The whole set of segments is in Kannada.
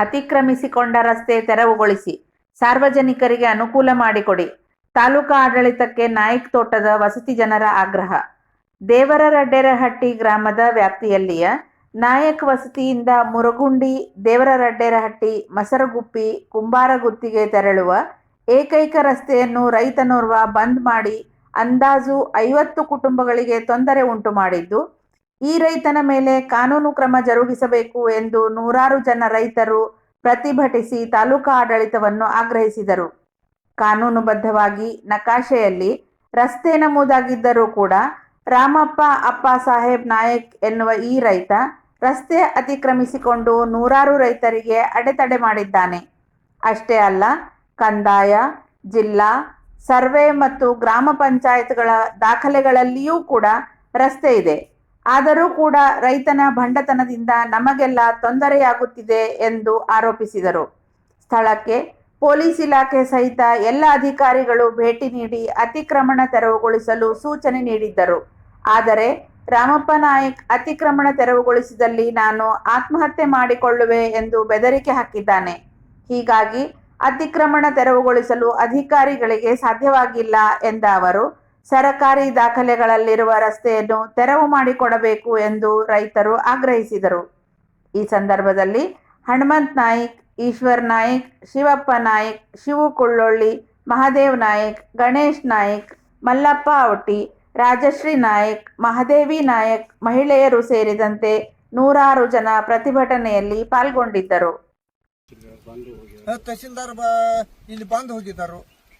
ಅತಿಕ್ರಮಿಸಿಕೊಂಡ ರಸ್ತೆ ತೆರವುಗೊಳಿಸಿ, ಸಾರ್ವಜನಿಕರಿಗೆ ಅನುಕೂಲ ಮಾಡಿಕೊಡಿ. ತಾಲೂಕಾ ಆಡಳಿತಕ್ಕೆ ನಾಯಕ್ ತೋಟದ ವಸತಿ ಜನರ ಆಗ್ರಹ. ದೇವರರಡ್ಡೆರಹಟ್ಟಿ ಗ್ರಾಮದ ವ್ಯಾಪ್ತಿಯಲ್ಲಿಯ ನಾಯಕ್ ವಸತಿಯಿಂದ ಮುರಗುಂಡಿ, ದೇವರರಡ್ಡೆರಹಟ್ಟಿ, ಮಸರಗುಪ್ಪಿ, ಕುಂಬಾರಗುತ್ತಿಗೆ ತೆರಳುವ ಏಕೈಕ ರಸ್ತೆಯನ್ನು ರೈತನೋರ್ವ ಬಂದ್ ಮಾಡಿ, ಅಂದಾಜು ಐವತ್ತು ಕುಟುಂಬಗಳಿಗೆ ತೊಂದರೆ ಉಂಟು ಮಾಡಿದ್ದು ಈ ರೈತನ ಮೇಲೆ ಕಾನೂನು ಕ್ರಮ ಜರುಗಿಸಬೇಕು ಎಂದು ನೂರಾರು ಜನ ರೈತರು ಪ್ರತಿಭಟಿಸಿ ತಾಲೂಕಾ ಆಡಳಿತವನ್ನು ಆಗ್ರಹಿಸಿದರು. ಕಾನೂನುಬದ್ಧವಾಗಿ ನಕಾಶೆಯಲ್ಲಿ ರಸ್ತೆ ನಮೂದಾಗಿದ್ದರೂ ಕೂಡ ರಾಮಪ್ಪ, ಅಪ್ಪ ಸಾಹೇಬ್ ನಾಯಕ್ ಎನ್ನುವ ಈ ರೈತ ರಸ್ತೆ ಅತಿಕ್ರಮಿಸಿಕೊಂಡು ನೂರಾರು ರೈತರಿಗೆ ಅಡೆತಡೆ ಮಾಡಿದ್ದಾನೆ. ಅಷ್ಟೇ ಅಲ್ಲ, ಕಂದಾಯ, ಜಿಲ್ಲಾ, ಸರ್ವೆ ಮತ್ತು ಗ್ರಾಮ ಪಂಚಾಯತ್ಗಳ ದಾಖಲೆಗಳಲ್ಲಿಯೂ ಕೂಡ ರಸ್ತೆ ಇದೆ. ಆದರೂ ಕೂಡ ರೈತನ ಭಂಡತನದಿಂದ ನಮಗೆಲ್ಲ ತೊಂದರೆಯಾಗುತ್ತಿದೆ ಎಂದು ಆರೋಪಿಸಿದರು. ಸ್ಥಳಕ್ಕೆ ಪೊಲೀಸ್ ಇಲಾಖೆ ಸಹಿತ ಎಲ್ಲ ಅಧಿಕಾರಿಗಳು ಭೇಟಿ ನೀಡಿ ಅತಿಕ್ರಮಣ ತೆರವುಗೊಳಿಸಲು ಸೂಚನೆ ನೀಡಿದ್ದರು. ಆದರೆ ರಾಮಪ್ಪ ನಾಯಕ್ ಅತಿಕ್ರಮಣ ತೆರವುಗೊಳಿಸಿದಲ್ಲಿ ನಾನು ಆತ್ಮಹತ್ಯೆ ಮಾಡಿಕೊಳ್ಳುವೆ ಎಂದು ಬೆದರಿಕೆ ಹಾಕಿದ್ದಾನೆ. ಹೀಗಾಗಿ ಅತಿಕ್ರಮಣ ತೆರವುಗೊಳಿಸಲು ಅಧಿಕಾರಿಗಳಿಗೆ ಸಾಧ್ಯವಾಗಿಲ್ಲ ಎಂದ ಅವರು ಸರಕಾರಿ ದಾಖಲೆಗಳಲ್ಲಿರುವ ರಸ್ತೆಯನ್ನು ತೆರವು ಮಾಡಿಕೊಡಬೇಕು ಎಂದು ರೈತರು ಆಗ್ರಹಿಸಿದರು. ಈ ಸಂದರ್ಭದಲ್ಲಿ ಹನುಮಂತ್ ನಾಯ್ಕ್, ಈಶ್ವರ್ ನಾಯ್ಕ್, ಶಿವಪ್ಪ ನಾಯ್ಕ್, ಶಿವು ಕುಳ್ಳೊಳ್ಳಿ, ಮಹಾದೇವ್ ನಾಯ್ಕ್, ಗಣೇಶ್ ನಾಯ್ಕ್, ಮಲ್ಲಪ್ಪ ಔಟಿ ರಾಜಶ್ರೀ ನಾಯ್ಕ್, ಮಹಾದೇವಿ ನಾಯಕ್ ಮಹಿಳೆಯರು ಸೇರಿದಂತೆ ನೂರಾರು ಜನ ಪ್ರತಿಭಟನೆಯಲ್ಲಿ ಪಾಲ್ಗೊಂಡಿದ್ದರು. ತಹಸೀಲ್ದಾರ್ ಇಲ್ಲಿ ಬಂದು ಹೋಗಿದ್ದರು.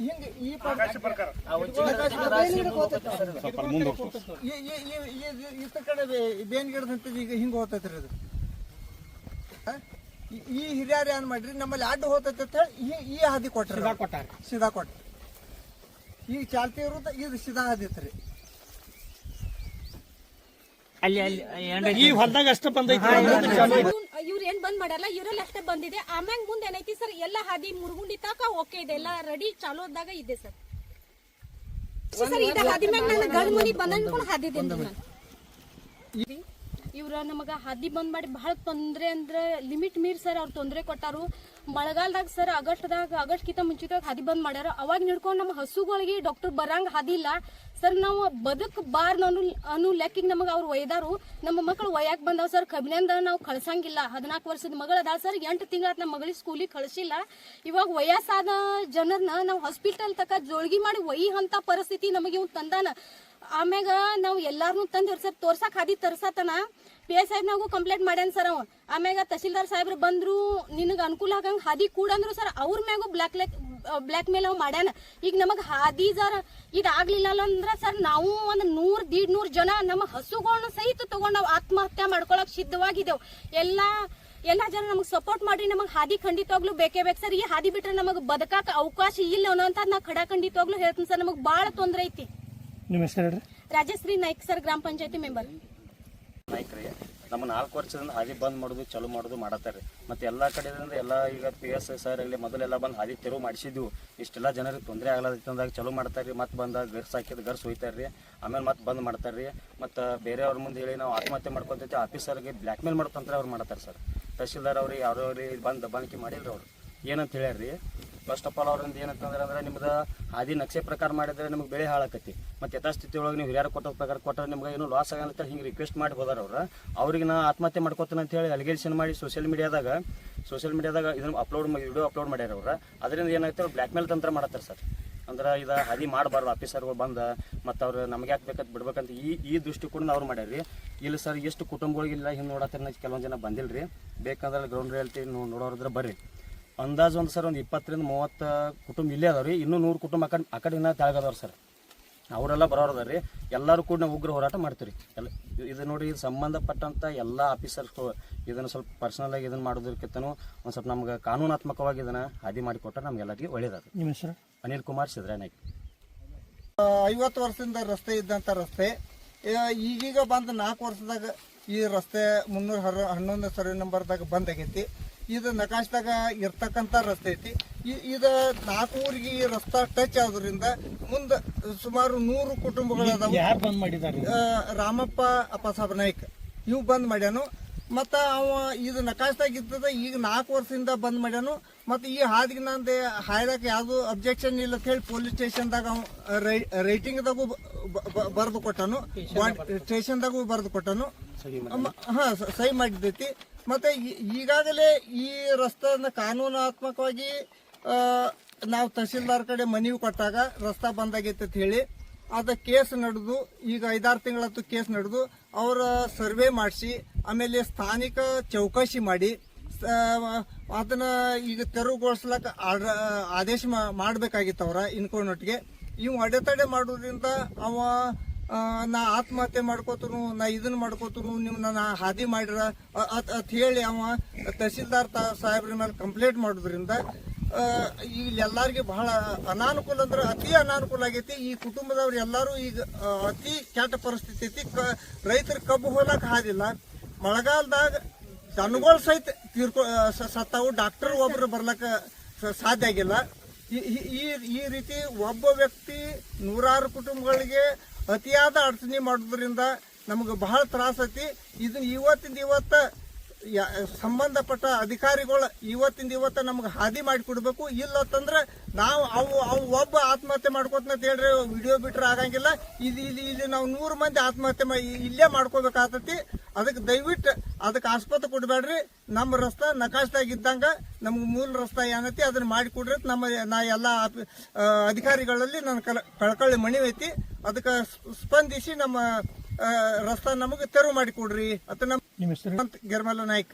ಹಿಂಗೆ ಈ ಪ್ರಕಾರ. ಈ- ಕಡೆ ಬೇನ್ ಈಗ ಹಿಂಗ ಹೋಗ್ತೈತ್ರಿ ಅದು. ಹ? ಈ- ಹಿರಿಯರು ಏನ್ ಮಾಡ್ರಿ ನಮ್ಮಲ್ಲಿ ಅಡ್ಡ ಹೋಗ್ತೈತೆ ಅಂತ ಹೇಳಿ ಈ ಈ ಹಾದಿ ಕೊಟ್ರಿ. ಸೀದಾ ಕೊಟ್ರಿ. ಈ ಚಾಲ್ತಿ ಇರುತ್ತೆ ಇದು ಸೀದಾ ಹಾದಿ ಐತ್ರಿ ಈ ಹೊಲ್ದಾಗ ಅಷ್ಟ ಬಂದೈತಿ. ಇವ್ರು ಏನ್ ಬಂದ್ ಮಾಡಲ್ಲ ಇವ್ರಲ್ಲಿ ಅಷ್ಟೇ ಬಂದಿದೆ. ಆಮ್ಯಾಗ ಮುಂದೆ ಏನೈತಿ ಸರ್ ಎಲ್ಲ ಹಾದಿ ಮುರುಗುಂಡಿ ತಕ ಓಕೆ ಇದೆ ಎಲ್ಲ ರೆಡಿ ಚಾಲೋದಾಗ ಇದೆ ಸರ್. ಸರ್ ಇದ ಹಾದಿ ಮ್ಯಾಗ ಗಂಡ್ ಮನಿ ಬಂದ್ ಹಾದಿದ್ದೀನಿ ನಾನು ಇವ್ರ ನಮಗ ಹಾದಿ ಬಂದ್ ಮಾಡಿ ಬಹಳ ತೊಂದ್ರೆ ಅಂದ್ರೆ ಲಿಮಿಟ್ ಮೀರ್ ಸರ್ ಅವ್ರ ತೊಂದ್ರೆ ಕೊಟ್ಟಾರು. ಮಳೆಗಾಲದಾಗ ಸರ್, ಆಗಸ್ಟ್ದಾಗ ಆಗಸ್ಟ್ ಕಿಂತ ಮುಂಚಿತವಾಗಿ ಹಾದಿ ಬಂದ್ ಮಾಡ್ಯಾರ. ಅವಾಗ ನಿಡ್ಕೊಂಡು ನಮ್ಮ ಹಸುಗಳಿಗೆ ಡಾಕ್ಟರ್ ಬರಂಗ ಹಾದಿ ಇಲ್ಲ. ಸರ್, ನಾವು ಬದುಕ್ ಬಾರ್ದು ಅನ್ನೋ ಅನ್ನೋ ಲೆಕ್ಕಿಗೆ ನಮಗೆ ಅವ್ರು ಒಯ್ದಾರು. ನಮ್ಮ ಮಕ್ಕಳು ಒಯ್ಯಾಕ್ ಬಂದಾವ್ ಸರ್ ಕಬ್ಬಿನಿಂದ ನಾವು ಕಳ್ಸಂಗಿಲ್ಲ. ಹದಿನಾಲ್ಕು ವರ್ಷದ ಮಗಳು ಅದಾಳ ಸರ್, ಎಂಟು ತಿಂಗಳ ನಮ್ಮ ಮಗಳಿಗೆ ಸ್ಕೂಲಿಗೆ ಕಳಿಸಿಲ್ಲ. ಇವಾಗ ವಯಸ್ಸಾದ ಜನರನ್ನ ನಾವು ಹಾಸ್ಪಿಟಲ್ ತಕ ಜೋಳ್ಗಿ ಮಾಡಿ ಒಯ್ಯಿ ಪರಿಸ್ಥಿತಿ ನಮಗೆ ಇವ್ ತಂದಾನ. ಆಮ್ಯಾಗ ನಾವು ಎಲ್ಲಾರನು ತಂದು ಸರ್ ತೋರ್ಸಕ್ ಹಾದಿ ತರ್ಸತನ. ಪಿ ಎಸ್ ಸಾಹೇಬ್ನಾಗು ಕಂಪ್ಲೇಂಟ್ ಮಾಡ್ಯಾನ ಸರ್ ಅವ. ಆಮ್ಯಾಗ ತಹಸೀಲ್ದಾರ್ ಸಾಹೇಬ್ರು ಬಂದ್ರು ನಿನಗೆ ಅನುಕೂಲ ಆಗಂಗ್ ಹಾದಿ ಕೂಡಂದ್ರು ಸರ್ ಅವ್ರ ಮ್ಯಾಗು ಬ್ಲಾಕ್ ಲೆಕ್ ಬ್ಲಾಕ್ ಮೇಲ್ ಅವ್ ಮಾಡ್ಯಾನ. ಈಗ ನಮಗ್ ಹಾದಿ ಜರ ಇದಾಗ್ಲಿಲ್ಲ ಅಂದ್ರ ಸರ್ ನಾವು ಒಂದ್ ನೂರ್ ದೀಡ್ ನೂರ್ ಜನ ನಮ್ಮ ಹಸುಗಳನ್ನ ಸಹಿತ ತಗೊಂಡ್ ನಾವು ಆತ್ಮಹತ್ಯೆ ಮಾಡ್ಕೊಳಕ್ ಸಿದ್ಧವಾಗಿದ್ದೇವ್. ಎಲ್ಲಾ ಎಲ್ಲಾ ಜನ ನಮಗ್ ಸಪೋರ್ಟ್ ಮಾಡ್ರಿ, ನಮಗ್ ಹಾದಿ ಖಂಡಿತವಾಗ್ಲೂ ಬೇಕೇ ಬೇಕು ಸರ್. ಈ ಹಾದಿ ಬಿಟ್ರೆ ನಮಗ್ ಬದಕಾಕ ಅವಕಾಶ ಇಲ್ಲ ಅನ್ನೋಂತ ನಾ ಖಡಾ ಖಂಡಿತವಾಗ್ಲೂ ಹೇಳ್ತೀನಿ ಸರ್. ನಮಗ್ ಬಾಳ ತೊಂದರೆ ಐತಿ. ನಿಮ್ಮ ಹೆಸರು ಹೇಳ್ರಿ. ರಾಜಶ್ರೀ ನಾಯ್ಕ್ ಸರ್ ಗ್ರಾಮ ಪಂಚಾಯತಿ ಮೆಂಬರ್. ನಾಯ್ಕ್ರಿ ನಮ್ಮ ನಾಲ್ಕು ವರ್ಷದಿಂದ ಹಾದಿ ಬಂದ್ ಮಾಡೋದು ಚಲೋ ಮಾಡೋದು ಮಾಡತ್ತಾರೆ ಮತ್ತೆ ಎಲ್ಲ ಕಡೆಯಿಂದ ಎಲ್ಲ ಈಗ ಪಿ ಎಸ್ ಸರ್ ಇಲ್ಲಿ ಮೊದಲೆಲ್ಲ ಬಂದು ಹಾದಿ ತೆರವು ಮಾಡಿಸಿದ್ವು. ಇಷ್ಟೆಲ್ಲ ಜನರಿಗೆ ತೊಂದರೆ ಆಗ್ಲತ್ತಿತ್ತು ಅಂದಾಗ ಚಲೋ ಮಾಡ್ತಾರೆ ಮತ್ತೆ ಬಂದಾಗ ಗರ್ಸ್ ಹಾಕಿದ ಗರ್ಸ್ ಹೋಯ್ತಾರ್ರಿ. ಆಮೇಲೆ ಮತ್ತೆ ಬಂದ್ ಮಾಡ್ತಾರ್ರಿ. ಮತ್ತು ಬೇರೆಯವ್ರ ಮುಂದೆ ಹೇಳಿ ನಾವು ಆತ್ಮಹತ್ಯೆ ಮಾಡ್ಕೊತೈತಿ ಆಫೀಸರ್ಗೆ ಬ್ಲ್ಯಾಕ್ ಮೇಲ್ ಮಾಡೋ ತಂತ್ರ ಅವ್ರು ಮಾಡ್ತಾರೆ ಸರ್. ತಹಶೀಲ್ದಾರ್ ಅವ್ರಿಗೆ ಯಾವ್ಯಾವ್ರಿ ಬಂದು ದಬ್ಬಾಣಿಕೆ ಮಾಡಿಲ್ರಿ ಅವ್ರು. ಏನಂತ ಹೇಳ್ಯಾರ್ರಿ ಫಸ್ಟ್ ಆಫ್ ಆಲ್ ಅವ್ರಿಂದ ಏನಂತಂದ್ರೆ ಅಂದ್ರೆ ನಿಮ್ದು ಹಾದಿ ನಕ್ಷೆ ಪ್ರಕಾರ ಮಾಡಿದ್ರೆ ನಿಮ್ಗೆ ಬೆಳೆ ಹಾಳಾಕತಿ ಮತ್ತೆ ಯಥಾಸ್ಥಿತಿ ಒಳಗೆ ನೀವು ಹಿರಿಯರ ಕೊಟ್ಟ ಪ್ರಕಾರ ಕೊಟ್ಟರೆ ನಿಮ್ಗೆ ಏನು ಲಾಸ್ ಆಗಲ್ಲ ಹಿಂಗೆ ರಿಕ್ವೆಸ್ಟ್ ಮಾಡಿ ಹೋದಾರ ಅವ್ರು. ಅವ್ರಿಗೆ ನಾ ಆತ್ಮಹತ್ಯೆ ಮಾಡ್ಕೋತೀನಿ ಅಂತ ಹೇಳಿ ಅಲಿಗೇಷನ್ ಮಾಡಿ ಸೋಷಿಯಲ್ ಮೀಡಿಯಾದಾಗ ಸೋಷಿಯಲ್ ಮೀಡಿಯಾದಾಗ ಇದನ್ನು ಅಪ್ಲೋಡ್ ವಿಡಿಯೋ ಅಪ್ಲೋಡ್ ಮಾಡ್ಯಾರ ಅವ್ರು. ಅದರಿಂದ ಏನಾಯ್ತು ಅವ್ರು ಬ್ಲ್ಯಾಕ್ ಮೇಲ್ ತಂತ್ರ ಮಾಡತ್ತಾರೆ ಸರ್. ಅಂದ್ರೆ ಇದು ಹಾದಿ ಮಾಡಬಾರ್ದು ಆಫೀಸರ್ಗಳು ಬಂದ, ಮತ್ತು ಅವ್ರು ನಮ್ಗೆ ಯಾಕೆ ಬೇಕಂತ ಬಿಡ್ಬೇಕಂತ ಈ ಈ ದೃಷ್ಟಿಕೋನ ಅವ್ರು ಮಾಡ್ಯಾರ್ರಿ ಇಲ್ಲಿ ಸರ್ ಎಷ್ಟು ಕುಟುಂಬಗಳಿಗಿಲ್ಲ ಹಿಂಗೆ ನೋಡತ್ತಿರ ಕೆಲವೊಂದು ಜನ ಬಂದಿಲ್ಲ ರೀ ಬೇಕಂದ್ರೆ ಗ್ರೌಂಡ್ ರಿಯಾಲಿಟಿ ನೋಡೋರಿದ್ರೆ ಬರ್ರಿ. ಅಂದಾಜು ಒಂದು ಸರ್ ಒಂದು ಇಪ್ಪತ್ತರಿಂದ ಮೂವತ್ತು ಕುಟುಂಬ ಇಲ್ಲೇ ಅದಾವ್ರಿ. ಇನ್ನೂ ನೂರು ಕುಟುಂಬ ಆ ಕಡೆ ಆ ಕಡೆ ಇನ್ನೂ ತೆಳಗದವ್ರು ಸರ್. ಅವರೆಲ್ಲ ಬರೋರದಾರ್ರಿ ಎಲ್ಲರೂ ಕೂಡ ನಾವು ಉಗ್ರ ಹೋರಾಟ ಮಾಡ್ತೀವಿ ಎಲ್ಲ ಇದು ನೋಡಿ ಇದು ಸಂಬಂಧಪಟ್ಟಂತ ಎಲ್ಲ ಆಫೀಸರ್ಸ್ ಇದನ್ನು ಸ್ವಲ್ಪ ಪರ್ಸನಲ್ ಆಗಿ ಇದನ್ನ ಮಾಡೋದಕ್ಕಿಂತನೂ ಒಂದು ಸ್ವಲ್ಪ ನಮ್ಗೆ ಕಾನೂನಾತ್ಮಕವಾಗಿ ಇದನ್ನ ಹಾದಿ ಮಾಡಿಕೊಟ್ರೆ ನಮ್ಗೆಲ್ಲರಿಗೆ ಒಳ್ಳೇದಾದ ನಿಮ್ಮ ಹೆಸರು? ಅನಿಲ್ ಕುಮಾರ್ ಸಿದ್ದರಾಮಯ್ಯ ಐವತ್ತು ವರ್ಷದಿಂದ ರಸ್ತೆ ಇದ್ದಂಥ ರಸ್ತೆ. ಈಗೀಗ ಬಂದು ನಾಲ್ಕು ವರ್ಷದಾಗ ಈ ರಸ್ತೆ ಮುನ್ನೂರ ಹರ ಹನ್ನೊಂದು ಸರ್ವೆ ನಂಬರ್ದಾಗ ಬಂದ್ ಆಗೈತಿ. ಇದು ನಕಾಶ್ದಾಗ ಇರ್ತಕ್ಕಂಥ ರಸ್ತೆ ಐತಿ. ಇದ ನಾಲ್ಕು ಊರಿಗೆ ಈ ರಸ್ತೆ ಟಚ್ ಆದ್ರಿಂದ ಮುಂದೆ ಸುಮಾರು ನೂರು ಕುಟುಂಬಗಳದಾವ. ಯಾರು ಬಂದ್ ಅಪ್ಪ ಆ, ರಾಮಪ್ಪ ಅಪ್ಪಸಾಬ್ ನಾಯ್ಕ. ಇವು ಬಂದ್ ಮಾಡ್ಯಾನು. ಮತ್ತ ಅವ ಇದು ನಕಾಶ್ದಾಗ ಇದ್ದದ ಈಗ ನಾಲ್ಕು ವರ್ಷದಿಂದ ಬಂದ್ ಮಾಡ್ಯಾನು. ಮತ್ತೆ ಈ ಹಾದಿಗೆ ನಂದು ಹಾಯ್ದಾಗ ಯಾವ್ದು ಅಬ್ಜೆಕ್ಷನ್ ಇಲ್ಲ ಅಂತ ಹೇಳಿ ಪೊಲೀಸ್ ಸ್ಟೇಷನ್ದಾಗ ಅವ ರೈಟಿಂಗ್ದಾಗೂ ಬರೆದು ಕೊಟ್ಟನು. ಸ್ಟೇಷನ್ದಾಗೂ ಬರೆದು ಕೊಟ್ಟನು. ಹಾ ಸ- ಸಹಿ ಮಾಡಿದ್ದೈತಿ. ಮತ್ತೆ ಈಗಾಗಲೇ ಈ ರಸ್ತೆಯನ್ನ ಕಾನೂನಾತ್ಮಕವಾಗಿ ನಾವು ತಹಸೀಲ್ದಾರ್ ಕಡೆ ಮನವಿ ಕೊಟ್ಟಾಗ ರಸ್ತಾ ಬಂದಾಗೈತೆ ಅಂತ ಹೇಳಿ ಅದ ಕೇಸ್ ನಡೆದು, ಈಗ ಐದಾರು ತಿಂಗಳತ್ತು ಕೇಸ್ ನಡೆದು, ಅವರ ಸರ್ವೆ ಮಾಡಿಸಿ, ಆಮೇಲೆ ಸ್ಥಾನಿಕ ಚೌಕಾಸಿ ಮಾಡಿ ಅದನ್ನ ಈಗ ತೆರವುಗೊಳಿಸ್ಲಕ್ಕ ಆದೇಶ ಮಾಡ್ಬೇಕಾಗಿತ್ತು ಅವರ ಇನ್ಕೊಂಡೊಟ್ಟಿಗೆ ಇವು ಅಡೆತಡೆ ಮಾಡೋದ್ರಿಂದ ಅವ ನಾ ಆತ್ಮಹತ್ಯೆ ಮಾಡ್ಕೋತನು, ನಾ ಇದನ್ನ ಮಾಡ್ಕೋತನು ನಿಮ್ ನಾ ಹಾದಿ ಮಾಡಿರ. ಅತ್ ಹೇಳಿ ಅವ, ತಹಸೀಲ್ದಾರ್ ತಾ- ಸಾಹೇಬ್ರ ಮೇಲೆ ಕಂಪ್ಲೇಂಟ್ ಮಾಡೋದ್ರಿಂದ ಇಲ್ಲಿ ಎಲ್ಲಾರ್ಗೆ ಬಹಳ ಅನಾನುಕೂಲ ಅಂದ್ರೆ ಅತಿ ಅನಾನುಕೂಲ ಆಗೈತಿ. ಈ ಕುಟುಂಬದವ್ರು ಎಲ್ಲರೂ ಈಗ ಅತಿ ಕೆಟ್ಟ ಪರಿಸ್ಥಿತಿ ಐತಿ. ರೈತರ ಕಬ್ಬು ಹೋಲಕ್ ಹಾದಿಲ್ಲ. ಮಳೆಗಾಲದಾಗ ದನಗಳು ಸಹಿತ ತೀರ್ಕೊ ಸತ್ತಾವು. ಡಾಕ್ಟರ್ ಒಬ್ರು ಬರ್ಲಕ್ಕ ಸಾಧ್ಯ ಆಗಿಲ್ಲ. ಈ- ಈ- ರೀತಿ ಒಬ್ಬ ವ್ಯಕ್ತಿ ನೂರಾರು ಕುಟುಂಬಗಳಿಗೆ ಅತಿಯಾದ ಅಡಚಣೆ ಮಾಡೋದ್ರಿಂದ ನಮಗೆ ಬಹಳ ತ್ರಾಸ ಐತಿ ಇದನ್ನ ಇವತ್ತಿಂದ ಇವತ್ತ ಸಂಬಂಧಪಟ್ಟ ಅಧಿಕಾರಿಗಳು ಇವತ್ತಿಂದ ಇವತ್ತ ನಮ್ಗೆ ಹಾದಿ ಮಾಡಿ ಇಲ್ಲ ಇಲ್ಲತ್ತಂದ್ರೆ ನಾವು ಅವು ಅವು ಒಬ್ಬ ಆತ್ಮಹತ್ಯೆ ಮಾಡ್ಕೋತ ಹೇಳ್ರಿ ವಿಡಿಯೋ ಬಿಟ್ರೆ ಆಗಂಗಿಲ್ಲ. ಇದು ಇಲ್ಲಿ ಇಲ್ಲಿ ನಾವು ನೂರು ಮಂದಿ ಆತ್ಮಹತ್ಯೆ ಇಲ್ಲೇ ಮಾಡ್ಕೋಬೇಕಾಗ್ತತಿ ಅದಕ್ಕೆ ದಯವಿಟ್ಟು ಅದಕ್ಕೆ ಆಸ್ಪತ್ರೆ ಕೊಡಬೇಡ್ರಿ. ನಮ್ಮ ರಸ್ತೆ ನಕಾಶ್ದಾಗ ಇದ್ದಂಗ ನಮ್ಗೆ ಮೂಲ ರಸ್ತೆ ಏನೈತಿ ಅದನ್ನ ಮಾಡಿ ಕೊಡ್ರಿ ಅಂತ ನಮ್ಮ ನಾ ಎಲ್ಲ ಅಧಿಕಾರಿಗಳಲ್ಲಿ ನನ್ನ ಕಲ ಮಣಿವೈತಿ. ಅದಕ್ಕೆ ಸ್ಪಂದಿಸಿ ನಮ್ಮ ರಸ್ತೆ ನಮಗೆ ತೆರವು ಮಾಡಿ ಕೊಡ್ರಿ. ಅಂತ ನಮ್ಮ ನಿಮ್ಮ ಹೆಸರು? ಗೆರ್ಮಲ ನಾಯ್ಕ.